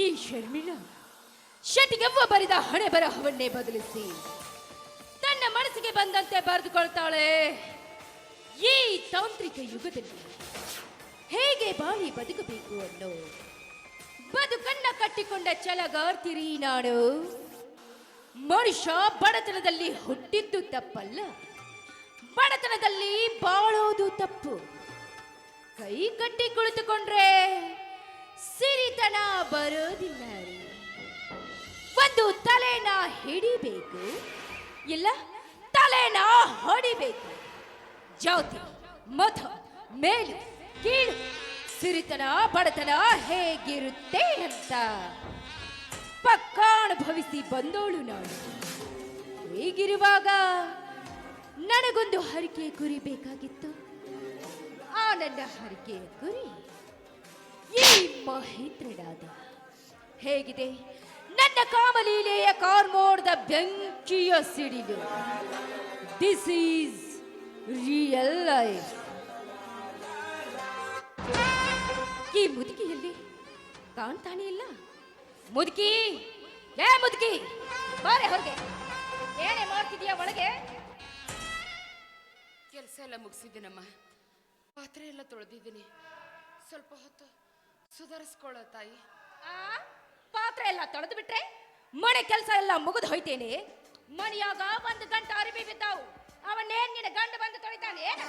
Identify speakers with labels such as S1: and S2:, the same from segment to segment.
S1: ಈ ಶರ್ಮಿಳ ಶಟಿಗೆವ್ವ ಬರಿದ ಹಣೆ ಬರಹವನ್ನೇ ಬದಲಿಸಿ. ತನ್ನ ಮನಸ್ಸಿಗೆ ಬಂದಂತೆ ಬರೆದುಕೊಳ್ತಾಳೆ. ಈ ತಾಂತ್ರಿಕ ಯುಗದಲ್ಲಿ ಹೇಗೆ ಬಾಳಿ ಬದುಕಬೇಕು ಅನ್ನೋ ಬದುಕನ್ನ ಕಟ್ಟಿಕೊಂಡ ಛಲಗಾರ್ತಿರಿ ನಾಡು ಮನುಷ್ಯ ಬಡತನದಲ್ಲಿ ಹುಟ್ಟಿದ್ದು ತಪ್ಪಲ್ಲ. ಬಡತನದಲ್ಲಿ ಬಾಳೋದು ತಪ್ಪು. ಕೈ ಕಟ್ಟಿ ಕುಳಿತುಕೊಂಡ್ರೆ ಸಿರಿತನ ಬರೋದಿಲ್ಲ. ಒಂದು ತಲೆನ ಹಿಡಿಬೇಕು. ಇಲ್ಲ, ತಲೆನ ಹೊಡಿಬೇಕು. ಜಾತಿ ಮತ ಮೇಲು, ಕೀಳು, ಸಿರಿತನ, ಬಡತನ ಹೇಗಿರುತ್ತೆ ಅಂತ ಪಕ್ಕ ಅನುಭವಿಸಿ ಬಂದೋಳು ನಾನು ಹೀಗಿರುವಾಗ ನನಗೊಂದು ಹರಿಕೆ ಗುರಿ ಬೇಕಾಗಿತ್ತು ಆ ನನ್ನ ಹರಿಕೆಯ ಗುರಿ ಈ ಮಹೇಂದ್ರನಾದ. ಹೇಗಿದೆ? ನನ್ನ ಕಾಮಲೀಲೆಯ ಕಾರ್ಮೋಡದ ಬೆಂಕಿಯ ಸಿಡಿಲು. ದಿಸ್ ಈಸ್ ರಿಯಲ್ ಲೈಫ್ ಈ ಮುದುಕಿಯಲ್ಲಿ ಕಾಣ್ತಾನೆ ಇಲ್ಲ. ಮುದುಕಿ! ಏ ಮುದುಕಿ! ಬಾರೆ ಹೊರಗೆ. ಏನೇ ಮಾಡ್ತಿದ್ಯಾ ಒಳಗೆ?
S2: ಕೆಲಸ ಎಲ್ಲ ಮುಗಿಸಿದ್ದೀನಮ್ಮ ಪಾತ್ರೆ ಎಲ್ಲ ತೊಳೆದಿದ್ದೀನಿ. ಸ್ವಲ್ಪ ಹೊತ್ತು ಸುಧಾರಿಸ್ಕೊಳ್ಳೋ ತಾಯಿ.
S1: ಆ, ಪಾತ್ರೆ ಎಲ್ಲ ತೊಳೆದು ಬಿಟ್ರೆ ಮನೆ ಕೆಲಸ ಎಲ್ಲ ಮುಗಿದು ಹೋಯ್ತೇನೆ. ಮನೆಯಾಗ ಒಂದು ಗಂಟೆ ಅರಿವಿ ಬಿದ್ದಾವು. ಅವನ್ನೇನ್ ನಿನ್ನ ಗಂಡ ಬಂದು ತೊಳಿತಾನೆ? ಏನು?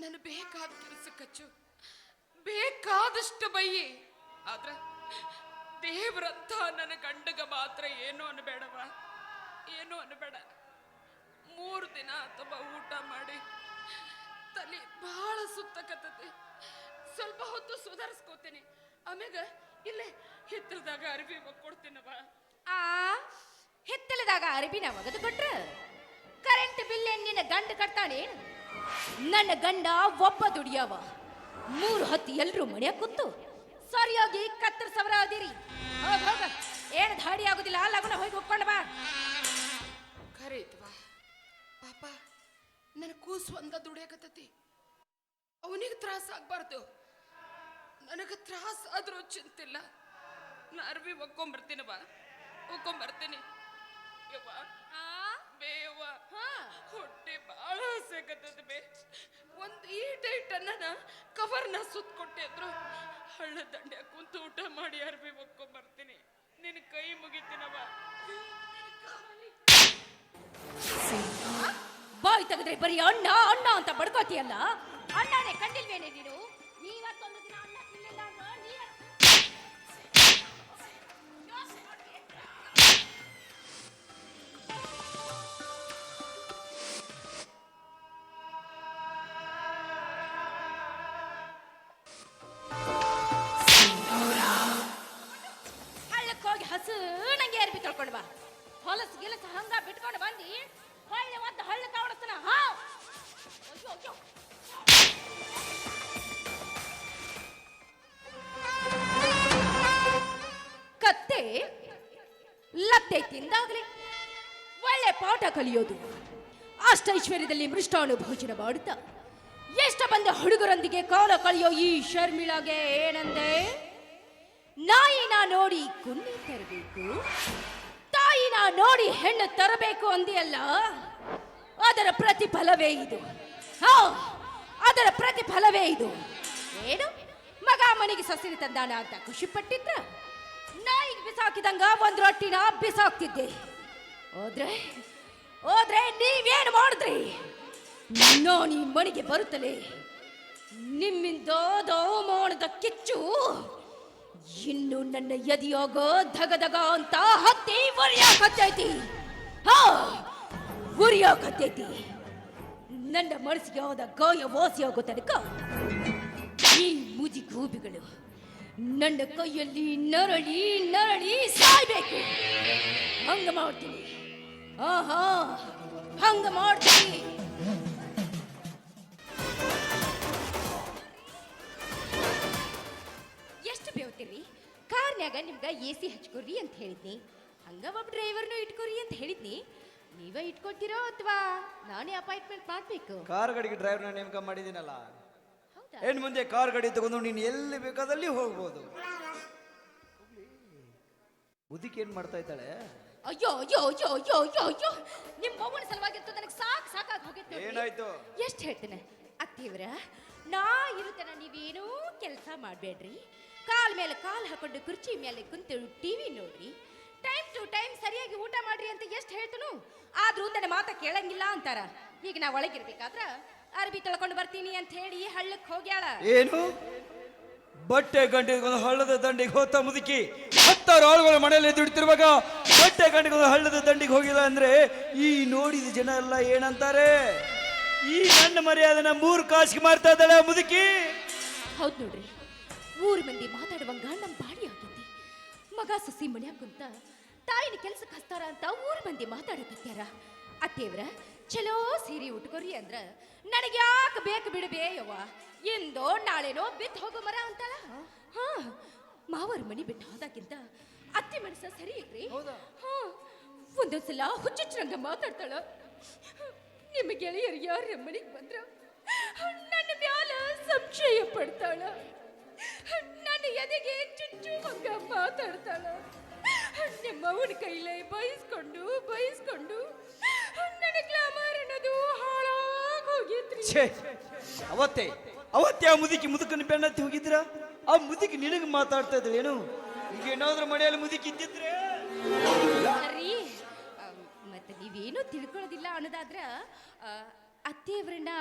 S2: ನಾನು ಬೇಕಾದ ಕೆಲಸ ಕಚ್ಚು. ಬೇಕಾದಷ್ಟು ಬೈಯಿ. ಆದ್ರ ದೇವ್ರಂತ ನನ್ನ ಗಂಡಗ ಮಾತ್ರ ಏನು ಅನ್ಬೇಡವ ಏನು ಅನ್ಬೇಡ. ಮೂರು ದಿನ ಅಥವಾ ಊಟ ಮಾಡಿ ತಲೆ ಬಹಳ ಸುತ್ತಕತ್ತೈತಿ. ಸ್ವಲ್ಪ ಹೊತ್ತು ಸುಧಾರಿಸ್ಕೋತೀನಿ. ಆಮ್ಯಾಗ ಇಲ್ಲೇ ಹಿತ್ತಲದಾಗ ಅರ್ಬಿ ಕೊಡ್ತೀನವ
S1: ಆ ಹಿತ್ತಲದಾಗ ಅರಿಬಿನ ಒಗೆದು ಕೊಟ್ರ. ಕರೆಂಟ್ ಬಿಲ್ ಏನ್ ನಿನ್ನ ಗಂಡ ಕಟ್ತಾನೆ? ನನ್ನ ಗಂಡ ಒಬ್ಬ ದುಡಿಯವ. ಮೂರು ಹತ್ತು ಎಲ್ರು ಮನ್ಯಾಗ ಕೂತು ಸರಿಯಾಗಿ ಕತ್ತರಿಸವರ ಅದಿರಿ. ಹೋಗ ಹೋಗ. ಏನು ಧಾಡಿ ಆಗುದಿಲ್ಲ ಲಗುನ ಹೋಗಿ ಒಪ್ಕೊಂಡ ಬಾ.
S2: ಖರೆ ಐತವಾ ಪಾಪ ನನ್ನ ಕೂಸು ಒಂದ ದುಡಿಯಕತ್ತತಿ. ಅವನಿಗೆ ತ್ರಾಸ ಆಗ್ಬಾರ್ದು. ನನಗೆ ತ್ರಾಸ ಆದ್ರೂ ಚಿಂತಿಲ್ಲ. ನಾ ಅರ್ವಿ ಬಾ. ಒಕ್ಕೊಂಬರ್ತೀನಿ. ಯವ್ವ. ಬೇವ
S1: ಹಾ.
S2: ಹೊಟ್ಟೆ ಭಾಳ ಹಸಕತ್ತದ ಬೇ. ಒಂದು ಈಟ ಇಟ್ಟನ್ನ ಕವರ್ನ ಸುತ್ತ ಕೊಟ್ಟಿದ್ರು ಹಳ್ಳ ದಂಡೆ ಕುಂತು ಊಟ ಮಾಡಿ ಅರ್ಬಿ ಒಕ್ಕೊಂಬರ್ತೀನಿ. ನಿನ್ನ ಕೈ ಮುಗಿತೀನವ
S1: ಬಾಯ್ ತೆಗೆದ್ರೆ ಬರೀ ಅಣ್ಣ ಅಣ್ಣ ಅಂತ ಬಡ್ಕೋತಿಯಲ್ಲ? ಅಣ್ಣನೇ ಕಂಡಿಲ್ವೇನೆ ನೀನು? ನೀವತ್ತೊಂದು ದಿನ ಅಣ್ಣ ಗಿಲಸು ಹಂಗ ಬಿಟ್ಕೊಂಡು ಬಂದು? ಹೊಳ್ಳಿ ಒಂದು ಹಳ್ಳ ಕಾವಡಿಸ್ತಾನ ಹಾ? ಕತ್ತೆ ಲತ್ತೆ ತಿಂದಾಗಲೇ. ಒಳ್ಳೆ ಪಾಠ ಕಲಿಯೋದು. ಅಷ್ಟೈಶ್ವರ್ಯದಲ್ಲಿ ಮೃಷ್ಟಾನು ಭೋಜನ ಮಾಡುತ್ತಾ. ಎಷ್ಟ ಬಂದ ಹುಡುಗರೊಂದಿಗೆ ಕಾಲ ಕಳೆಯೋ ಈ ಶರ್ಮಿಳಾಗೆ ಏನಂದೆ? ನಾಯಿನ ನೋಡಿ ಕುನ್ನಿ ತರಬೇಕು. ನೋಡಿ ಹೆಣ್ಣು ತರಬೇಕು ಅಂದಿಯಲ್ಲ, ಅದರ ಪ್ರತಿಫಲವೇ ಇದು. ಅದರ ಪ್ರತಿಫಲವೇ ಇದು. ಏನು? ಮಗ ಮನೆಗೆ ಸಸಿರಿ ತಂದಾನ ಅಂತ ಖುಷಿ ಪಟ್ಟಿದ್ರ ನಾಯಿಗೆ ಬಿಸಾಕಿದಂಗ ಒಂದ್ ರೊಟ್ಟಿನ ಬಿಸಾಕ್ತಿದ್ದೆ. ಹೋದ್ರೆ ಹೋದ್ರೆ ನೀವೇನು ಮಾಡಿದ್ರಿ? ನೋಡಿ ಮನೆಗೆ ಬರುತ್ತಲೇ? ನಿಮ್ಮಿಂದ ಮೋಣದ ಕಿಚ್ಚು ಇನ್ನು ನನ್ನ ಧಗ ಧಗಧಗ ಅಂತ ಹತ್ತಿ ಉರಿಯಾಕತ್ತೈತಿ ಹಾ ಉರಿಯಾಕತ್ತೈತಿ ನನ್ನ ಮನಸ್ಸಿಗೆ ಹೋದ ಗಾಯ ವಾಸಿ ಆಗೋ ತನಕ ಈ ಮುಜಿ ಗೂಬಿಗಳು ನನ್ನ ಕೈಯಲ್ಲಿ ನರಳಿ ನರಳಿ ಸಾಯ್ಬೇಕು. ಹಂಗ ಮಾಡ್ತೀನಿ. ಆಹಾ, ಹಂಗ ಮಾಡ್ತೀನಿ. ಬೇವ್ತೀರಿ ಕಾರ್ನ್ಯಾಗ ನಿಮ್ಗ ಎ ಸಿ ಹಚ್ಕೊರಿ ಅಂತ ಹೇಳಿದ್ನಿ. ಹಂಗ ಒಬ್ಬ ಡ್ರೈವರ್ನು ಇಟ್ಕೊರಿ ಅಂತ ಹೇಳಿದ್ನಿ. ನೀವೇ ಇಟ್ಕೊತೀರೋ ಅಥವಾ ನಾನೇ ಅಪಾಯಿಂಟ್ಮೆಂಟ್ ಮಾಡಬೇಕು?
S3: ಕಾರ್ ಗಾಡಿಗೆ ಡ್ರೈವರ್ನ ನೇಮಕ ಮಾಡಿದಿನಲ್ಲ
S1: ಹೌದಾ?
S3: ಏನು ಮುಂದೆ ಕಾರ್ ಗಾಡಿ ತಗೊಂಡು ನೀನು ಎಲ್ಲಿ ಬೇಕಾದಲ್ಲಿ ಹೋಗ್ಬೋದು. ಮುದುಕಿ ಏನ್ ಮಾಡ್ತಾ ಇದ್ದಾಳೆ?
S1: ಅಯ್ಯೋ ಅಯ್ಯೋ ಅಯ್ಯೋ ಅಯ್ಯೋ ಅಯ್ಯೋ ಅಯ್ಯೋ. ನಿಮ್ಮ ಮಗುನ ಸಲುವಾಗಿತ್ತು ನನಗೆ ಸಾಕು ಸಾಕಾಗಿ ಹೋಗಿತ್ತು
S3: ಏನಾಯ್ತು?
S1: ಎಷ್ಟು ಹೇಳ್ತೇನೆ. ಅತ್ತಿವ್ರ ನಾ ಇರುತ್ತನ ನೀವೇನೂ ಕೆಲಸ ಮಾಡಬೇಡ್ರಿ. ಕಾಲ್ ಮೇಲೆ ಕಾಲ್ ಹಾಕೊಂಡು ಕುರ್ಚಿ ಮೇಲೆ ಕುಂತು ಟಿವಿ ನೋಡ್ರಿ. ಟೈಮ್ ಟು ಟೈಮ್ ಸರಿಯಾಗಿ ಊಟ ಮಾಡ್ರಿ ಅಂತ ಎಷ್ಟು ಹೇಳ್ತನು ಆದ್ರೂ ನನ್ನ ಮಾತ ಕೇಳಂಗಿಲ್ಲ ಅಂತಾರ. ಈಗ ನಾ ಒಳಗಿರ್ಬೇಕಾದ್ರ ಅರ್ಬಿ ತೊಳ್ಕೊಂಡು ಬರ್ತೀನಿ ಅಂತ ಹೇಳಿ ಹಳ್ಳಕ್ಕೆ ಹೋಗ್ಯಾಳ.
S3: ಏನು? ಬಟ್ಟೆ ಗಂಟೆಗೆ ಒಂದು ಹಳ್ಳದ ದಂಡಿಗೆ ಹೋತ ಮುದುಕಿ ಹತ್ತಾರು ಆಳುಗಳ ಮನೆಯಲ್ಲಿ ದುಡಿತಿರುವಾಗ ಬಟ್ಟೆ ಗಂಟೆಗೆ ಹಳ್ಳದ ದಂಡಿಗೆ ಹೋಗಿಲ್ಲ ಅಂದ್ರೆ ಈ ನೋಡಿದ ಜನ ಎಲ್ಲ ಏನಂತಾರೆ? ಈ ನನ್ನ ಮರ್ಯಾದನ ಮೂರು ಕಾಸಿಗೆ ಮಾರ್ತಾ ಇದ್ದಾಳೆ ಆ ಮುದುಕಿ.
S1: ಹೌದು ನೋಡ್ರಿ. ಊರ್ ಮಂದಿ ಮಾತಾಡುವಂಗ ನಮ್ಮ ಬಾಡಿ ಆಗೈತಿ ಮಗ ಸಸಿ ಮನ್ಯಾಗ ಕುಂತ ತಾಯಿನ ಕೆಲ್ಸಕ್ಕೆ ಹಸ್ತಾರ ಅಂತ ಊರ್ ಮಂದಿ ಮಾತಾಡಕತ್ಯಾರ. ಅತ್ತೇವ್ರ ಚಲೋ ಸೀರೆ ಉಟ್ಕೊರಿ ಅಂದ್ರ ನನಗೆ ಯಾಕೆ ಬೇಕು ಬಿಡಬೇ ಯವ್ವ? ಇಂದೋ ನಾಳೆನೋ ಬಿತ್ತು ಹೋಗೋ ಮರ ಅಂತಳ? ಹಾ ಮಾವರ ಮನಿ ಬಿಟ್ಟು ಹೋದಾಗಿಂತ ಅತ್ತೆ ಮನಸ್ಸ ಸರಿ ಇಲ್ರಿ?
S3: ಹೌದಾ?
S1: ಹಾ ಒಂದೊಂದ್ಸಲ ಹುಚ್ಚುಚ್ಚರಂಗ ಮಾತಾಡ್ತಾಳ. ನಿಮ್ಮ ಗೆಳೆಯರು ಯಾರ ಮನೆಗೆ ಬಂದ್ರ ನನ್ನ ಮ್ಯಾಲ ಸಂಶಯ ಪಡ್ತಾಳ. ನನ್ನ ಎದೆಗೆ ಚುಚ್ಚು ಮಗ ಮಾತಾಡ್ತಾಳ. ನಿಮ್ಮ ಅವನ ಕೈಲೇ ಬಯಸ್ಕೊಂಡು ಬಯಸ್ಕೊಂಡು ನನ್ನ ಗ್ಲಾಮರ್ ಅನ್ನೋದು ಹಾಳಾಗಿ ಹೋಗಿದ್ರಿ
S3: ಛೇ ಅವತ್ತೇ ಅವತ್ತೇ ಆ ಮುದುಕಿ ಮುದುಕನ ಬೆನ್ನತ್ತಿ ಹೋಗಿದ್ರ? ಆ ಮುದುಕಿ ನಿನಗೆ ಮಾತಾಡ್ತಾ ಇದ್ರು ಏನು? ಈಗ ಏನಾದ್ರೂ ಮನೆಯಲ್ಲಿ ಮುದುಕಿ ಇದ್ದಿದ್ರೆ?
S1: ರೀ ಮತ್ತೆ ನೀವೇನು ತಿಳ್ಕೊಳ್ಳೋದಿಲ್ಲ ಅನ್ನೋದಾದ್ರ ಆ, ಅತ್ತೆಯವ್ರನ್ನ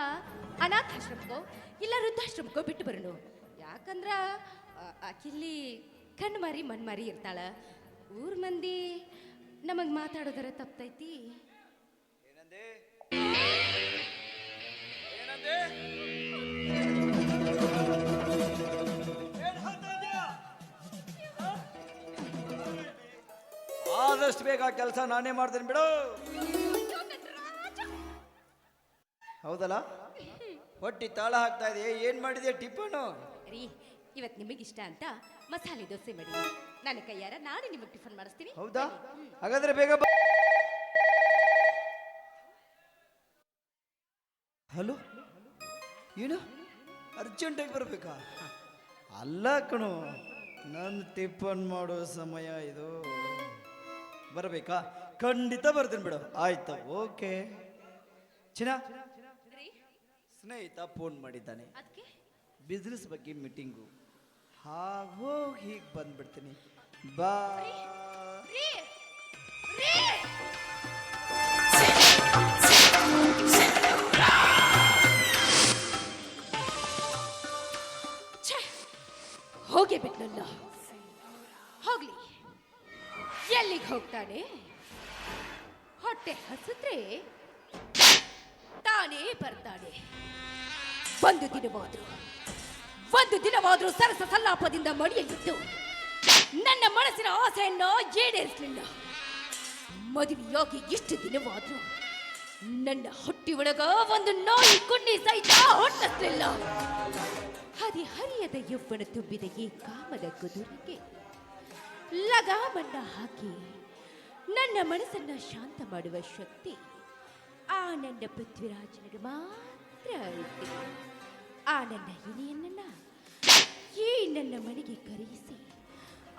S1: ಅನಾಥಾಶ್ರಮಕ್ಕೋ ಇಲ್ಲ ವೃದ್ಧಾಶ್ರಮಕ್ಕೋ ಬಿಟ್ಟು ಬರೋಣ. ಯಾಕಂದ್ರ ಆಕಿಲ್ಲಿ ಕಣ್ಣು ಮಾರಿ ಮಣ್ಣು ಮಾರಿ ಇರ್ತಾಳ. ಊರ್ ಮಂದಿ ನಮಗ್ ಮಾತಾಡೋದರ
S3: ತಪ್ತೈತಿ? ಆದಷ್ಟು ಬೇಗ ಕೆಲಸ ನಾನೇ ಮಾಡ್ತೇನೆ ಬಿಡು. ಹೌದಲ್ಲ? ಹೊಟ್ಟಿ ತಾಳ ಹಾಕ್ತಾ ಇದೆ ಏನ್ ಮಾಡಿದೆ ಟಿಪ್ಪನು
S1: ರೀ ಇವತ್ತು ನಿಮಗಿಷ್ಟ ಅಂತ ಮಸಾಲೆ ದೋಸೆ ಮಾಡಿ. ನನ್ನ ಕೈಯಾರ ನಾನು ನಿಮಗೆ ಟಿಫನ್ ಮಾಡಿಸ್ತೀನಿ.
S3: ಹೌದಾ? ಹಾಗಾದ್ರೆ ಬೇಗ ಹಲೋ? ಏನು? ಅರ್ಜೆಂಟಾಗಿ ಬರಬೇಕಾ? ಅಲ್ಲ ಕಣು ನನ್ನ ಟಿಫನ್ ಮಾಡೋ ಸಮಯ ಇದು. ಬರಬೇಕಾ? ಖಂಡಿತ ಬರ್ತೀನಿ ಬಿಡು. ಆಯ್ತಾ ಓಕೆ. ಚಿನ್ನ. ಸ್ನೇಹಿತ ಫೋನ್ ಮಾಡಿದ್ದಾನೆ.
S1: ಅದಕ್ಕೆ?
S3: ಬಿಸ್ನೆಸ್ ಬಗ್ಗೆ ಮೀಟಿಂಗು. ಹೋಗಿ ಹೀಗೆ ಬಂದ್ಬಿಡ್ತೀನಿ. ಬಾ!
S1: ಹೋಗೇ ಬಿಟ್ನಲ್ಲ. ಹೋಗ್ಲಿ. ಎಲ್ಲಿಗೆ ಹೋಗ್ತಾನೆ? ಹೊಟ್ಟೆ ಹಸಿದ್ರೆ ತಾನೇ ಬರ್ತಾನೆ. ಒಂದು ದಿನವಾದ್ರು ಒಂದು ದಿನವಾದರೂ ಸರಸ ಸಲ್ಲಾಪದಿಂದ ಮಡಿಯಲ್ಲಿದ್ದು ನನ್ನ ಮನಸ್ಸಿನ ಆಸೆಯನ್ನು ಜೇಡೇರಿಸಲಿಲ್ಲ ಮದುವೆಯಾಗಿ ಇಷ್ಟು ದಿನವಾದರೂ? ನನ್ನ ಹೊಟ್ಟಿ ಒಳಗ ಒಂದು ನಾಯಿ ಕುಣ್ಣಿ ಸಹಿತ ಹೊಟ್ಟಿಲ್ಲ ಹರಿ ಹರಿಯದ ಯೌವನ ತುಂಬಿದ ಈ ಕಾಮದ ಕುದುರೆಗೆ ಲಗಾಮನ್ನ ಹಾಕಿ ನನ್ನ ಮನಸ್ಸನ್ನ ಶಾಂತ ಮಾಡುವ ಶಕ್ತಿ ಆ ನನ್ನ ಪೃಥ್ವಿರಾಜನಿಗೆ ಮಾತ್ರ ಆ ನನ್ನ ಹಿರಿಯನ್ನ ಈ ನನ್ನ ಮನೆಗೆ ಕರೆಯಿಸಿ.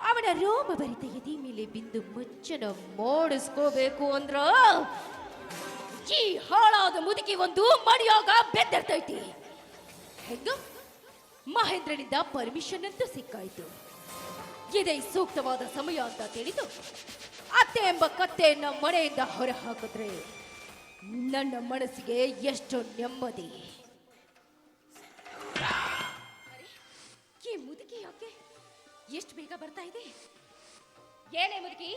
S1: ಅವನ ರೋಮ ಬರಿತ ಎದೆ ಮೇಲೆ ಬಿಂದು ಮುಚ್ಚನ ಮೋಡಿಸ್ಕೋಬೇಕು ಅಂದ್ರ ಈ ಹಾಳಾದ ಮುದುಕಿ ಒಂದು ಮಡಿಯೋಗ ಬೆದ್ದಿರ್ತೈತಿ ಹೆಂಗ, ಮಹೇಂದ್ರನಿಂದ ಪರ್ಮಿಷನ್ ಅಂತೂ ಸಿಕ್ಕಾಯ್ತು. ಇದೇ ಸೂಕ್ತವಾದ ಸಮಯ ಅಂತ ತಿಳಿದು ಅತ್ತೆ ಎಂಬ ಕತ್ತೆಯನ್ನ ಮನೆಯಿಂದ ಹೊರ ಹಾಕಿದ್ರೆ ನನ್ನ ಮನಸ್ಸಿಗೆ ಎಷ್ಟು ನೆಮ್ಮದಿ. ಎಷ್ಟು ಬೇಗ ಬರ್ತಾ ಇದೆ? ಏನೇ ಮುದುಕಿ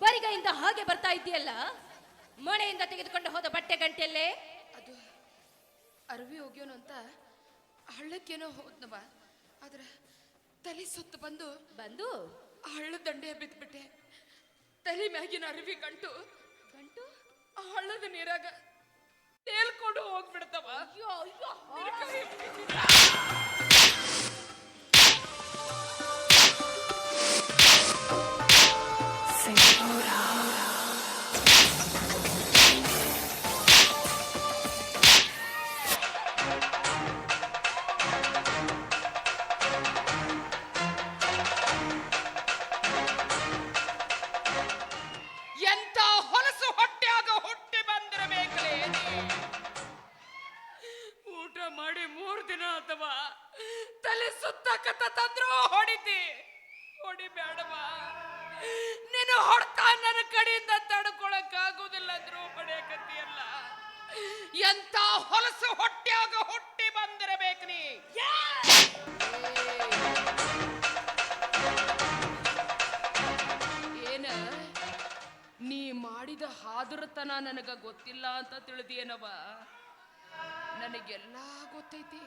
S1: ಬರಿಗೈಯಿಂದ ಹಾಗೆ ಬರ್ತಾ ಇದೆಯಲ್ಲ ಮನೆಯಿಂದ ತೆಗೆದುಕೊಂಡು ಹೋದ ಬಟ್ಟೆ ಗಂಟೆಯಲ್ಲೇ?
S2: ಅದು ಅರವಿ ಹೋಗ್ಯೋನು ಅಂತ ಹಳ್ಳಕ್ಕೇನೋ ಹೋದ್ನವ. ಆದ್ರೆ ತಲೆ ಸುತ್ತು ಬಂದು
S1: ಬಂದು?
S2: ಆ ಹಳ್ಳ ದಂಡೆಯ ಬಿದ್ಬಿಟ್ಟೆ. ತಲೆ ಮ್ಯಾಗಿನ ಅರವಿ ಗಂಟು.
S1: ಗಂಟು?
S2: ಆ ಹಳ್ಳದ ನೀರಾಗ ತೇಲ್ಕೊಂಡು ಹೋಗ್ಬಿಡ್ತವ.
S1: ಅಯ್ಯೋ ಅಯ್ಯೋ.
S2: ಹಾದುರತನ ನನಗ ಗೊತ್ತಿಲ್ಲ ಅಂತ ತಿಳಿದೇನವ ನನಗೆಲ್ಲ ಗೊತ್ತೈತಿ.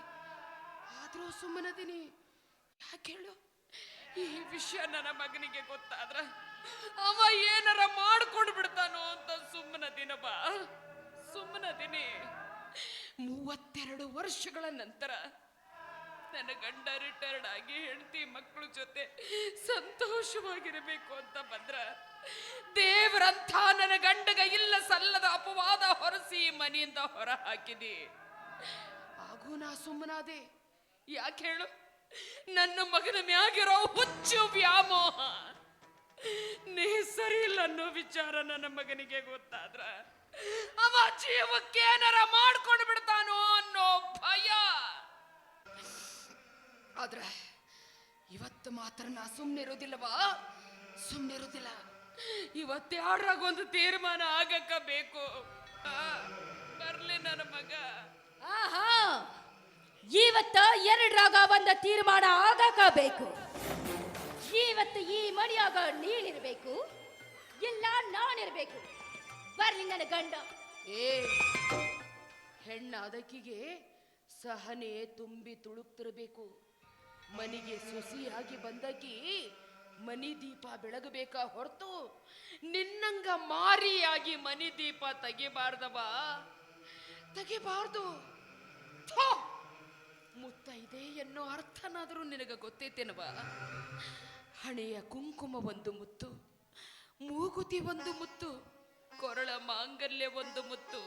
S2: ಆದರೂ ಸುಮ್ಮನದಿನಿ ಯಾಕೆ ಹೇಳು? ಈ ವಿಷಯ ನನ್ನ ಮಗನಿಗೆ ಗೊತ್ತಾದ್ರ ಅವ ಏನಾರ ಮಾಡ್ಕೊಂಡು ಬಿಡ್ತಾನೋ ಅಂತ ಸುಮ್ಮನದಿನವ ಸುಮ್ಮನದಿನಿ ಮೂವತ್ತೆರಡು ವರ್ಷಗಳ ನಂತರ ನನ್ನ ಗಂಡ ರಿಟೈರ್ಡ್ ಆಗಿ ಹೆಂಡತಿ ಮಕ್ಕಳ ಜೊತೆ ಸಂತೋಷವಾಗಿರಬೇಕು ಅಂತ ಬಂದ್ರ ದೇವರಂಥ ನನ್ನ ಗಂಡಗ ಇಲ್ಲ ಸಲ್ಲದ ಅಪವಾದ ಹೊರಸಿ ಮನೆಯಿಂದ ಹೊರ ಹಾಕಿದಿ ಹಾಗೂ ನಾ ಸುಮ್ಮನಾದೆ. ಯಾಕೆ ಹೇಳು? ನನ್ನ ಮಗನ ಮ್ಯಾಗಿರೋ ಹುಚ್ಚು ವ್ಯಾಮೋಹ. ನೀ ಸರಿ ಇಲ್ಲ ಅನ್ನೋ ವಿಚಾರ ನನ್ನ ಮಗನಿಗೆ ಗೊತ್ತಾದ್ರ. ಅವ ಜೀವಕ್ಕೆ ಏನಾರ ಮಾಡ್ಕೊಂಡು ಬಿಡ್ತಾನೋ ಅನ್ನೋ ಭಯ. ಆದ್ರೆ ಇವತ್ತು ಮಾತ್ರ ನಾ ಸುಮ್ಮನಿರೋದಿಲ್ಲವಾ ಸುಮ್ಮನಿರೋದಿಲ್ಲ ಇವತ್ತ್ಯಾಡ್ರಾಗ ಒಂದು ತೀರ್ಮಾನ ಆಗಕ್ಕ ಬೇಕು. ಬರ್ಲಿ ನನ್ನ ಮಗ.
S1: ಆಹಾ ಇವತ್ತ ಎರಡರಾಗ ಒಂದ ತೀರ್ಮಾನ ಆಗಾಕ ಬೇಕು. ಇವತ್ತು ಈ ಮಡಿಯಾಗ ನೀನಿರ್ಬೇಕು ಇಲ್ಲ ನಾನಿರ್ಬೇಕು ಬರ್ಲಿ ನನ್ನ ಗಂಡ.
S2: ಏ ಹೆಣ್ಣ ಅದಕ್ಕಿಗೆ ಸಹನೆ ತುಂಬಿ ತುಳುಕ್ತಿರಬೇಕು. ಮನಿಗೆ ಸೊಸಿಯಾಗಿ ಬಂದಕಿ ಮನಿ ದೀಪ ಬೆಳಗಬೇಕಾ ಹೊರತು? ನಿನ್ನಂಗ ಮಾರಿಯಾಗಿ ಮನಿ ದೀಪ ತೆಗಿಬಾರ್ದವ? ತೆಗಿಬಾರ್ದು. ಮುತ್ತ ಮುತ್ತೈದೆ ಎನ್ನೋ ಅರ್ಥನಾದರೂ ನಿನಗ ಗೊತ್ತೈತೇನವ? ಹಣೆಯ ಕುಂಕುಮ ಒಂದು ಮುತ್ತು, ಮೂಗುತಿ ಒಂದು ಮುತ್ತು, ಕೊರಳ ಮಾಂಗಲ್ಯ ಒಂದು ಮುತ್ತು,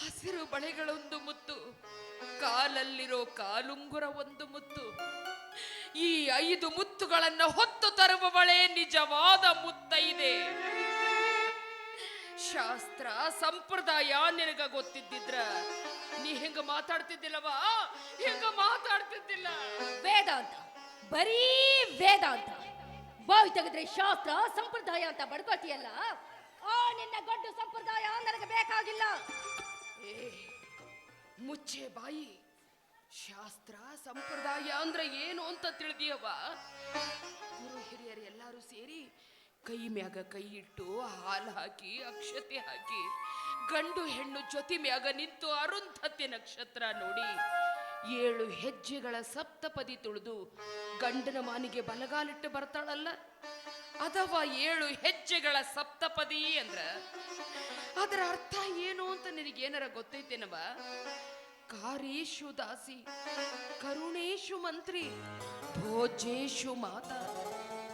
S2: ಹಸಿರು ಬಳೆಗಳೊಂದು ಮುತ್ತು, ಕಾಲಲ್ಲಿರೋ ಕಾಲುಂಗುರ ಒಂದು ಮುತ್ತು ಈ ಐದು ಮುತ್ತುಗಳನ್ನು ಹೊತ್ತು ತರುವವಳೇ ನಿಜವಾದ ಮುತ್ತೈದೆ ಶಾಸ್ತ್ರ ಸಂಪ್ರದಾಯ ನಿನಗ ಗೊತ್ತಿದ್ದಿದ್ರ. ನೀ ಹೆಂಗ ಮಾತಾಡ್ತಿದ್ದಿಲ್ಲವಾ? ಹೆಂಗ ಮಾತಾಡ್ತಿದ್ದಿಲ್ಲ?
S1: ವೇದಾಂತ ಬರೀ ವೇದಾಂತ. ಬಾವಿ ತೆಗೆದ್ರೆ ಶಾಸ್ತ್ರ ಸಂಪ್ರದಾಯ ಅಂತ ಬಡ್ಕೋತಿಯಲ್ಲ? ಆ ನಿನ್ನ ಗೊಡ್ಡು ಸಂಪ್ರದಾಯ ನನಗೆ ಬೇಕಾಗಿಲ್ಲ.
S2: ಏ ಮುಚ್ಚೆ ಬಾಯಿ. ಶಾಸ್ತ್ರ, ಸಂಪ್ರದಾಯ ಅಂದ್ರೆ ಏನು ಅಂತ ತಿಳಿದಿಯವ ಗುರು ಹಿರಿಯರು ಎಲ್ಲರೂ ಸೇರಿ ಕೈ ಮ್ಯಾಗ ಕೈ ಇಟ್ಟು ಹಾಲು ಹಾಕಿ, ಅಕ್ಷತೆ ಹಾಕಿ, ಗಂಡು ಹೆಣ್ಣು ಜೊತೆ ಮ್ಯಾಗ ನಿಂತು ಅರುಂಧತ್ಯ ನಕ್ಷತ್ರ ನೋಡಿ ಏಳು ಹೆಜ್ಜೆಗಳ ಸಪ್ತಪದಿ ತುಳಿದು ಗಂಡನ ಮಾನಿಗೆ ಬಲಗಾಲಿಟ್ಟು ಬರ್ತಾಳಲ್ಲ? ಅಥವಾ ಏಳು ಹೆಜ್ಜೆಗಳ ಸಪ್ತಪದಿ ಅಂದ್ರ. ಅದರ ಅರ್ಥ ಏನು ಅಂತ ನಿನಗೇನಾರ ಗೊತ್ತೈತೇನವ ಕಾರೇಶು ದಾಸಿ, ಕರುಣೇಶು ಮಂತ್ರಿ ಭೋಜೇಶು ಮಾತಾ,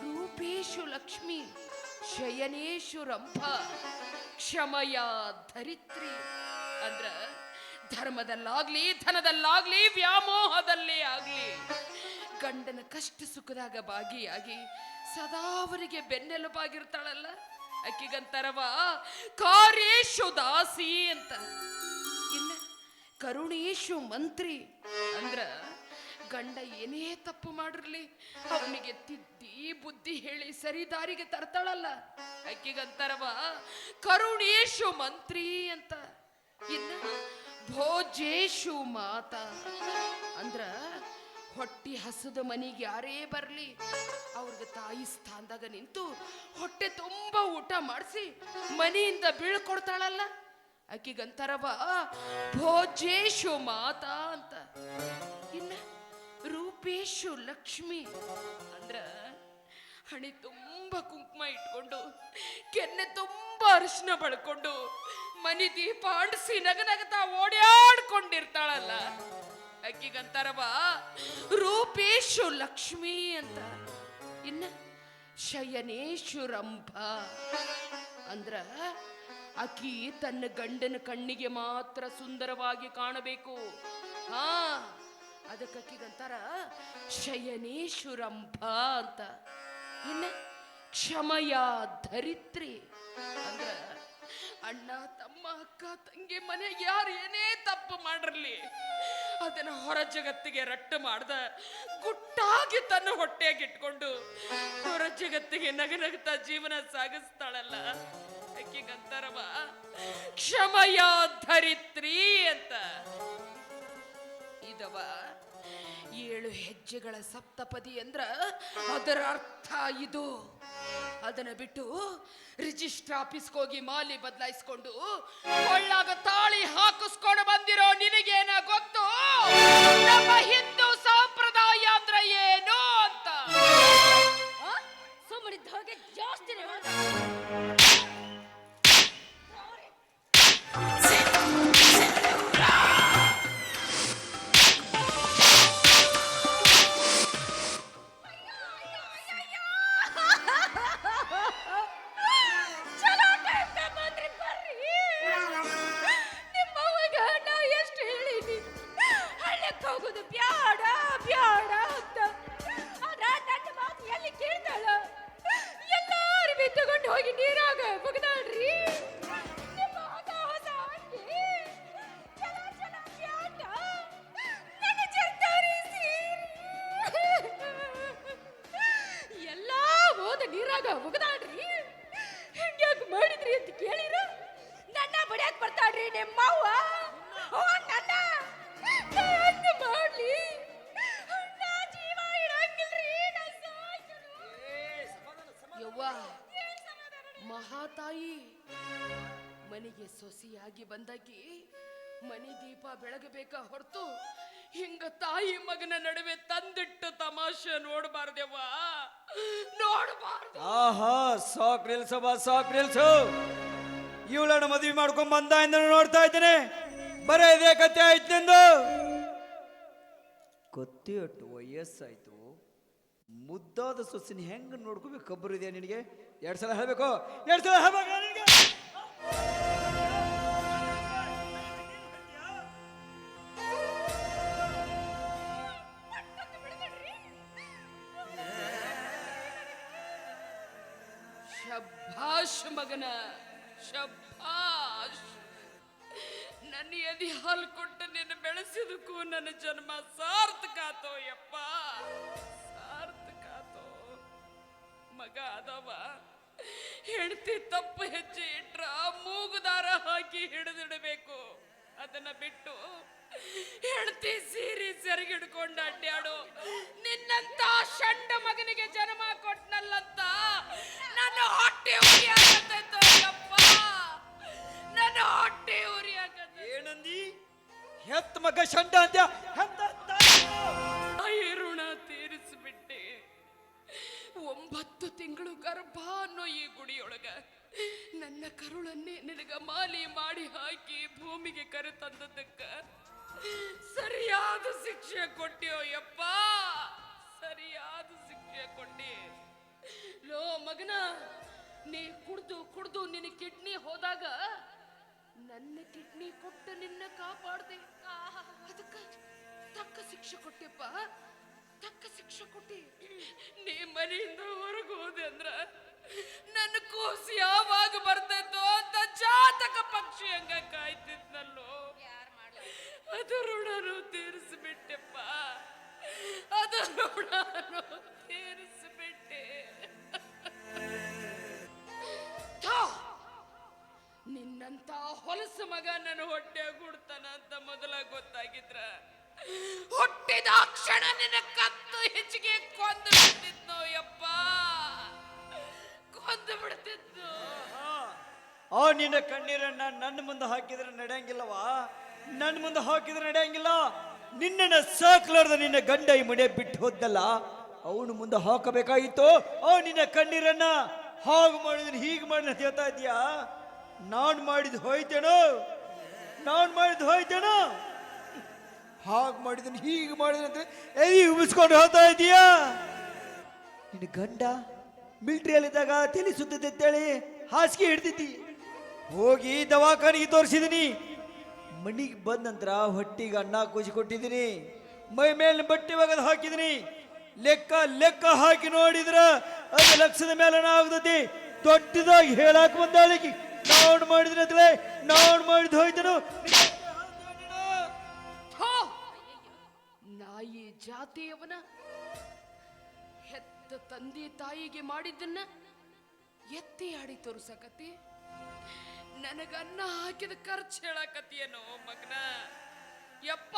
S2: ರೂಪೇಶು ಲಕ್ಷ್ಮಿ, ಶಯನೇಶು ರಂಭ, ಕ್ಷಮಯ ಧರಿತ್ರಿ. ಅಂದ್ರ ಧರ್ಮದಲ್ಲಾಗ್ಲಿ, ಧನದಲ್ಲಾಗ್ಲಿ, ವ್ಯಾಮೋಹದಲ್ಲೇ ಆಗ್ಲಿ, ಗಂಡನ ಕಷ್ಟ ಸುಖದಾಗ ಭಾಗಿಯಾಗಿ ಸದಾ ಅವರಿಗೆ ಬೆನ್ನೆಲುಬಾಗಿರ್ತಾಳಲ್ಲ. ಅಕ್ಕಿಗಂತಾರವ, ಕಾರ್ಯೇಶು ದಾಸಿ ಅಂತ. ಕರುಣೇಶು ಮಂತ್ರಿ ಅಂದ್ರ ಗಂಡ ಏನೇ ತಪ್ಪು ಮಾಡಿರ್ಲಿ, ಅವನಿಗೆ ತಿದ್ದಿ ಬುದ್ಧಿ ಹೇಳಿ ಸರಿ ದಾರಿಗೆ ತರ್ತಾಳಲ್ಲ. ಅಕ್ಕಿಗಂತಾರವ ಕರುಣೇಶು ಮಂತ್ರಿ ಅಂತ. ಇನ್ನ ಭೋಜೇಶು ಮಾತ ಅಂದ್ರ ಹೊಟ್ಟಿ ಹಸದ ಮನೆಗೆ ಯಾರೇ ಬರಲಿ, ಅವ್ರಿಗೆ ತಾಯಿ ಸ್ಥಾನದಾಗ ನಿಂತು ಹೊಟ್ಟೆ ತುಂಬ ಊಟ ಮಾಡಿಸಿ ಮನೆಯಿಂದ ಬೀಳ್ಕೊಡ್ತಾಳಲ್ಲ. ಆಕಿಗಂತಾರವ ಭೋಜೇಶು ಮಾತಾ ಅಂತ. ಇನ್ನ ರೂಪೇಶು ಲಕ್ಷ್ಮಿ. ಅಂದ್ರ ಹಣಿ ತುಂಬ ಕುಂಕುಮ ಇಟ್ಕೊಂಡು, ಕೆನ್ನೆ ತುಂಬ ಅರಿಶಿನ ಬಳ್ಕೊಂಡು, ಮನಿ ದೀಪ ಅಂಡಿಸಿ ನಗನಗತಾ ಓಡ್ಯಾಡ್ಕೊಂಡಿರ್ತಾಳಲ್ಲ. ಅಕ್ಕಿಗಂತಾರವ ರೂಪೇಶು ಲಕ್ಷ್ಮಿ ಅಂತ. ಇನ್ನ ಶಯನೇಶು ರಂಭ ಅಂದ್ರ ಆಕಿ ತನ್ನ ಗಂಡನ ಕಣ್ಣಿಗೆ ಮಾತ್ರ ಸುಂದರವಾಗಿ ಕಾಣಬೇಕು. ಹಾ ಅದಕ್ಕಕ್ಕಿಗಂತಾರ ಶಯನೇಶು ರಂಭ ಅಂತ. ಇನ್ನ ಕ್ಷಮಯ ಧರಿತ್ರಿ. ಅಂದ್ರೆ ಅಣ್ಣ, ತಮ್ಮ ಅಕ್ಕ, ತಂಗಿ, ಮನೆ ಯಾರು ಏನೇ ತಪ್ಪು ಮಾಡಿರ್ಲಿ, ಅದನ್ನ ಹೊರ ಜಗತ್ತಿಗೆ ರಟ್ಟು ಮಾಡ್ದ ಗುಟ್ಟಾಗಿ ತನ್ನ ಹೊಟ್ಟೆಗಿಟ್ಕೊಂಡು ಹೊರ ಜಗತ್ತಿಗೆ ನಗನಗ್ತಾ ಜೀವನ ಸಾಗಿಸ್ತಾಳಲ್ಲ. ಆಕಿಗಂತಾರವ ಕ್ಷಮಯ ಧರಿತ್ರಿ ಅಂತ. ಇದವ ಏಳು ಹೆಜ್ಜೆಗಳ ಸಪ್ತಪದಿ ಅಂದ್ರ ಅದರ ಅರ್ಥ ಇದು. ಅದನ್ನ ಬಿಟ್ಟು ರಿಜಿಸ್ಟರ್ ಆಫೀಸ್ಗೆ ಹೋಗಿ ಮಾಲಿ ಬದಲಾಯಿಸ್ಕೊಂಡು ಒಳ್ಳಾಗ ತಾಳಿ ಹಾಕಿಸ್ಕೊಂಡು ಬಂದಿರೋ ನಿನಗೇನ ಗೊತ್ತು? ನಮ್ಮ ಹಿಂದೂ ಸಂಪ್ರದಾಯ ಅಂದ್ರ ಏನು ಅಂತ?
S1: ಸುಮ್ಮನಿದ್ದ ಹಾಗೆ ಜಾಸ್ತಿ
S2: ಮನೆಗೆ ಸೊಸಿಯಾಗಿ ಬಂದಾಗಿ ಮನೆ ದೀಪ ಬೆಳಗಬೇಕ ಹೊರತು ಹಿಂಗ ತಾಯಿ ಮಗನ ನಡುವೆ ತಂದಿಟ್ಟು ತಮಾಷೆ ನೋಡಬಾರ್ದೆವ್ವ. ನೋಡಬಾರ್ದು.
S3: ಆಹಾ, ಸಾಕ್ ನಿಲ್ಸವ ಸಾಕ್ ನಿಲ್ಸು. ಇವಳನ್ನ ಮದುವೆ ಮಾಡ್ಕೊಂಡ್ ಬಂದ ಇಂದ ನೋಡ್ತಾ ಇದ್ದೇನೆ. ಬರೇ ಇದೇ ಕತೆ ನಿಂದು. ಕತ್ತಿ ಅಟ್ಟು ವಯಸ್ಸಾಯ್ತು. ಮುದ್ದಾದ ಸೊಸಿನ ಹೆಂಗ್ ನೋಡ್ಕೋಬೇಕು ಕಬ್ಬರು ಇದೆಯಾ ನಿನಗೆ? ಎರಡ್ ಸಲ ಹೇಳ್ಬೇಕು. ಎರಡ್ ಸಲ ಹೇಳ್ಬೇಕು.
S2: ಮಗನ ಶಬ್ಬಾಶ್ ನನ್ನ ಎದಿ ಹಾಲು ಕೊಟ್ಟು ನಿನ್ನ ಬೆಳೆಸಿದಕ್ಕೂ ನನ್ನ ಜನ್ಮ ಸಾರ್ಥಕ ಆತೋ ಯಪ್ಪ. ಸಾರ್ಥಕ ಆತೋ. ಮಗ ಅದವ ಹೆಂಡತಿ ತಪ್ಪು ಹೆಜ್ಜೆ ಇಟ್ರ ಮೂಗುದಾರ ಹಾಕಿ ಹಿಡಿದಿಡಬೇಕು. ಅದನ್ನ ಬಿಟ್ಟು ಹೆಂಡತಿ ಸೀರೆ ಸೆರಗಿಡ್ಕೊಂಡು ಅಡ್ಡಾಡು ನಿನ್ನಂತ ಷಂಡ ಮಗನಿಗೆ ಜನ್ಮ ಕೊಟ್ಟನಲ್ಲಂತ ನನ್ನ ಹೊಟ್ಟೆ ಹೊಟ್ಟೆ ಉರಿಯಾಕತ್ತೈತೆ
S3: ಏನಂದಿ? ಹೆತ್ ಮಗ ಶಂಡ ಹೆತ್ತ ತಾಯಿ.
S2: ತಾಯಿ ಋಣ ತೀರಿಸಿಬಿಟ್ಟೆ. ಒಂಬತ್ತು ತಿಂಗಳು ಗರ್ಭ ಅನ್ನೋ ಈ ಗುಡಿಯೊಳಗ ನನ್ನ ಕರುಳನ್ನೇ ನಿನಗ ಮಾಲಿ ಮಾಡಿ ಹಾಕಿ ಭೂಮಿಗೆ ಕರೆ ತಂದದ್ದಕ್ಕ ಸರಿಯಾದ ಶಿಕ್ಷೆ ಕೊಟ್ಟಿಯೋ ಯಪ್ಪ? ಸರಿಯಾದ ಶಿಕ್ಷೆ ಕೊಟ್ಟಿ. ಲೋ ಮಗನ ನೀ ಕುಡ್ದು ಕುಡ್ದು ನಿನ್ನ ಕಿಡ್ನಿ ಹೋದಾಗ ನನ್ನ ಕಿಡ್ನಿ ಕೊಟ್ಟು ನಿನ್ನ ಕಾಪಾಡ್ದೆ. ಅದಕ್ಕ ತಕ್ಕ ಶಿಕ್ಷೆ ಕೊಟ್ಟೆಪ್ಪ. ತಕ್ಕ ಶಿಕ್ಷೆ ಕೊಟ್ಟಿ ನೀ ಮನೆಯಿಂದ ಹೊರಗೆ ಹೋದೆ ಅಂದ್ರ ನನ್ನ ಕೂಸು ಯಾವಾಗ ಬರ್ತೈತೋ ಅಂತ ಜಾತಕ ಪಕ್ಷಿ ಹಂಗ ಕಾಯ್ತಿದ್ನಲ್ಲೋ. ಅದು ಋಣನು ತೀರಿಸ್ಬಿಟ್ಟೆಪ್ಪ. ಅದು ಋಣನು ತೀರಿಸ್ಬಿಟ್ಟೆ. ನಿನ್ನಂತ ಹೊಲಸು ಮಗ ನನ್ನ ಹೊಟ್ಟೆ ಗುಡ್ತಾನ ಅಂತ ಮೊದಲ ಗೊತ್ತಾಗಿದ್ರ. ಹುಟ್ಟಿದ ಕ್ಷಣ ನಿನ್ನ ಕತ್ತು ಹೆಚ್ಚಿಗೆ ಕೊಂದು ಬಿಡ್ತಿದ್ನೋ ಯಪ್ಪ. ಕೊಂದು ಬಿಡ್ತಿದ್ನು.
S3: ಆ, ನಿನ್ನ ಕಣ್ಣೀರನ್ನ ನನ್ನ ಮುಂದೆ ಹಾಕಿದ್ರೆ ನಡೆಯಂಗಿಲ್ಲವಾ ನನ್ನ ಮುಂದೆ ಹಾಕಿದ್ರೆ ನಡೆಯಂಗಿಲ್ಲ. ನಿನ್ನನ್ನ ಸಾಕ್ಲಾರ್ದ ನಿನ್ನ ಗಂಡ ಈ ಮನೆ ಬಿಟ್ಟು ಹೋದ್ದಲ್ಲ. ಅವನು ಮುಂದೆ ಹಾಕಬೇಕಾಗಿತ್ತು. ಆ, ನಿನ್ನ ಕಣ್ಣೀರನ್ನ ಹಾಗೆ ಮಾಡಿದ್ರೆ ಹೀಗೆ ಮಾಡಿದ್ರೆ ಹೇಳ್ತಾ ಇದೀಯಾ ನಾನ್ ಮಾಡಿದ ಹೋಯ್ತೇನೋ? ನಾನ್ ಮಾಡಿದ ಹೋಯ್ತೇನೋ? ಹಾಗೆ ಮಾಡಿದನು, ಹೀಗೆ ಮಾಡಿದಂತೆ ಎಲ್ಲಿ ಉಬಿಸ್ಕೊಂಡು ಹೋಗ್ತಾ ಇದೀಯಾ ನಿನ್ನ ಗಂಡ ಮಿಲ್ಟ್ರಿಯಲ್ಲಿದ್ದಾಗ ತಲೆ ಸುತ್ತದೆ ಅಂತೇಳಿ ಹಾಸಿಗೆ ಹಿಡ್ದಿದ್ದಿ. ಹೋಗಿ ದವಾಖಾನಿಗೆ ತೋರಿಸಿದೀನಿ. ಮನಿಗೆ ಬಂದ ನಂತರ ಹೊಟ್ಟಿಗೆ ಅನ್ನ ಕೂಸಿ ಕೊಟ್ಟಿದ್ದೀನಿ ಮೈ ಮೇಲೆ ಬಟ್ಟೆ ಒಗೆದು ಹಾಕಿದಿನಿ. ಲೆಕ್ಕ ಲೆಕ್ಕ ಹಾಕಿ ನೋಡಿದ್ರ ಅದು ಲಕ್ಷದ ಮೇಲೆ ಆಗ್ತತಿ. ದೊಡ್ಡದಾಗಿ ಹೇಳಾಕ ಬಂದಾಳಿಗೆ. ನಾನ್ ಮಾಡಿದ್ರೆ ನಾನ್ ಮಾಡಿದ್ ಹೋಯ್ತನು!
S2: ನಾಯಿ ಜಾತಿಯವನ ಹೆತ್ತ ತಂದೆ ತಾಯಿಗೆ ಮಾಡಿದ್ದನ್ನ ಎತ್ತಿ ಆಡಿ ತೋರ್ಸಕತಿ ನನಗನ್ನ ಹಾಕಿದ ಖರ್ಚು ಹೇಳಕತಿಯನೋ ಮಗನ? ಯಪ್ಪ!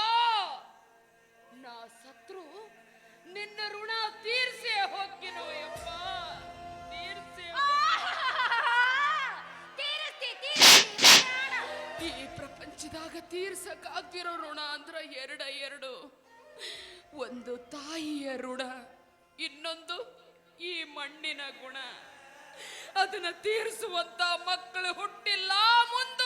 S2: ನಾ ಸತ್ರು ನಿನ್ನ ಋಣ ತೀರ್ಸೇ ಹೋಗಿನೋ ಯಪ್ಪ? ಈ ಪ್ರಪಂಚದಾಗ ತೀರ್ಸಕ್ ಋಣ ಅಂದ್ರ ಎರಡ ಎರಡು. ಒಂದು ತಾಯಿಯ ಋಣ, ಇನ್ನೊಂದು ಈ ಮಣ್ಣಿನ ಗುಣ. ಅದನ್ನ ತೀರಿಸುವಂತ ಮಕ್ಕಳು ಹುಟ್ಟಿಲ್ಲ, ಮುಂದೆ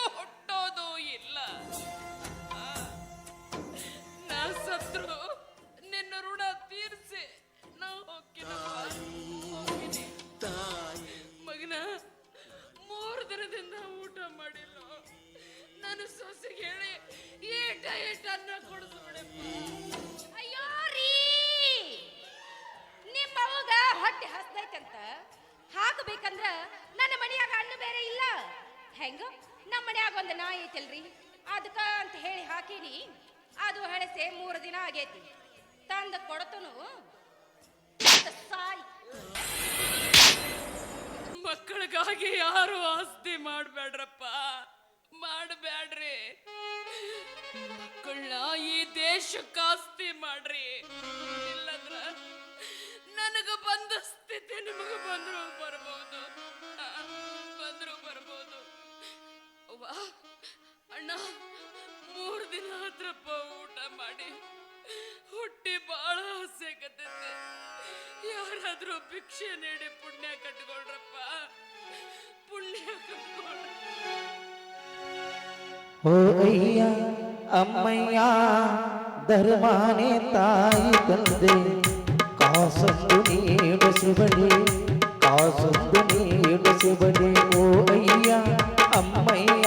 S2: ಆಸ್ತಿ ಮಾಡ್ರಿ. ಇಲ್ಲಂದ್ರ ನನಗ ಬಂದ ಸ್ಥಿತಿ ನಿಮಗೆ ಬಂದ್ರು ಬರ್ಬೋದು. ಬಂದ್ರು ಬರ್ಬೋದು. ಅವ್ವ, ಅಣ್ಣ, ಮೂರು ದಿನ ಆದ್ರಪ್ಪ ಊಟ ಮಾಡಿ. ಹೊಟ್ಟೆ ಬಹಳ ಆಸೆಗತ್ತೈತೆ ಯಾರಾದ್ರೂ ಭಿಕ್ಷೆ ನೀಡಿ ಪುಣ್ಯ ಕಟ್ಕೊಳ್ರಪ್ಪ. ಪುಣ್ಯ ಕಟ್ಕೊಳ್ರಿ.
S4: ಓ ಅಯ್ಯ, ಅಮ್ಮಯ್ಯ ಧರ್ಮಾನೇ ತಾಯಿ ತಂದೆ ಕಾಸೊಂದು ನೀಡು ಶಿವಡಿ ಕಾಸೊಂದು ನೀಡು ಶಿವಡಿ ಓ ಅಯ್ಯ ಅಮ್ಮಯ್ಯ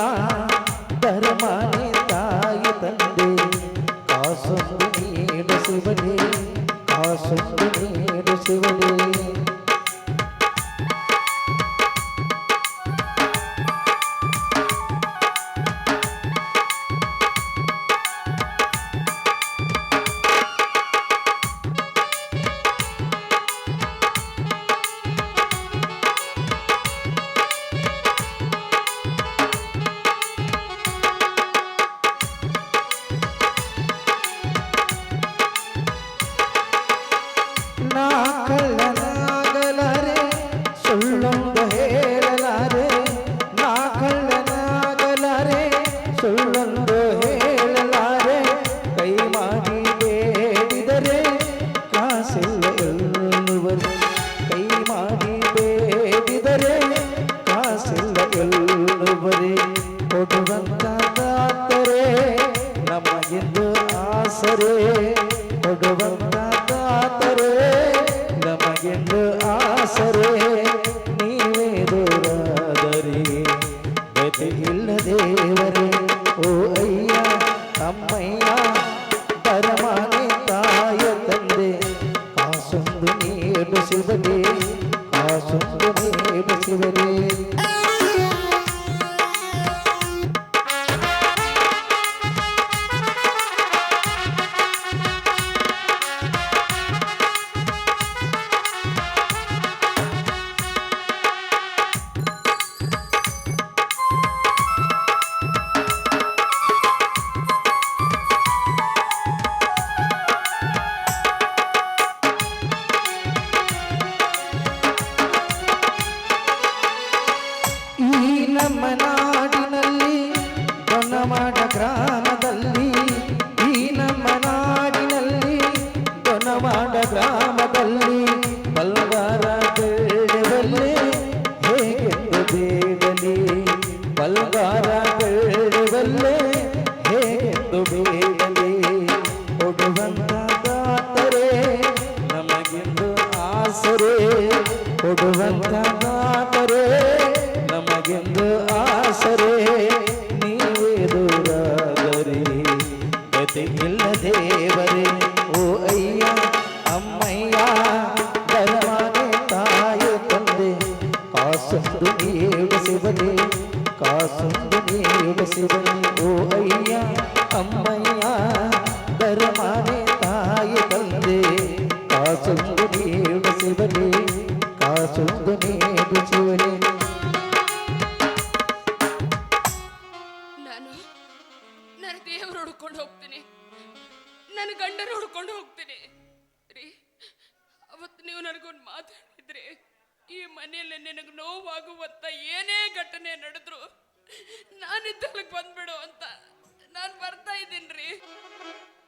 S4: ಧರ್ಮಾನೇ ತಾಯಿ ತಂದೆ ಕಾಸೊಂದು ನೀಡು ಬೇಡಿದರೆ ಕಾಸಿಲ್ಲ ಎನ್ನುವರೆ ಕೊಡುವಂತ ದಾತರೆ ನಮಗಿಂದು ಆಸರೆ.
S2: Satan.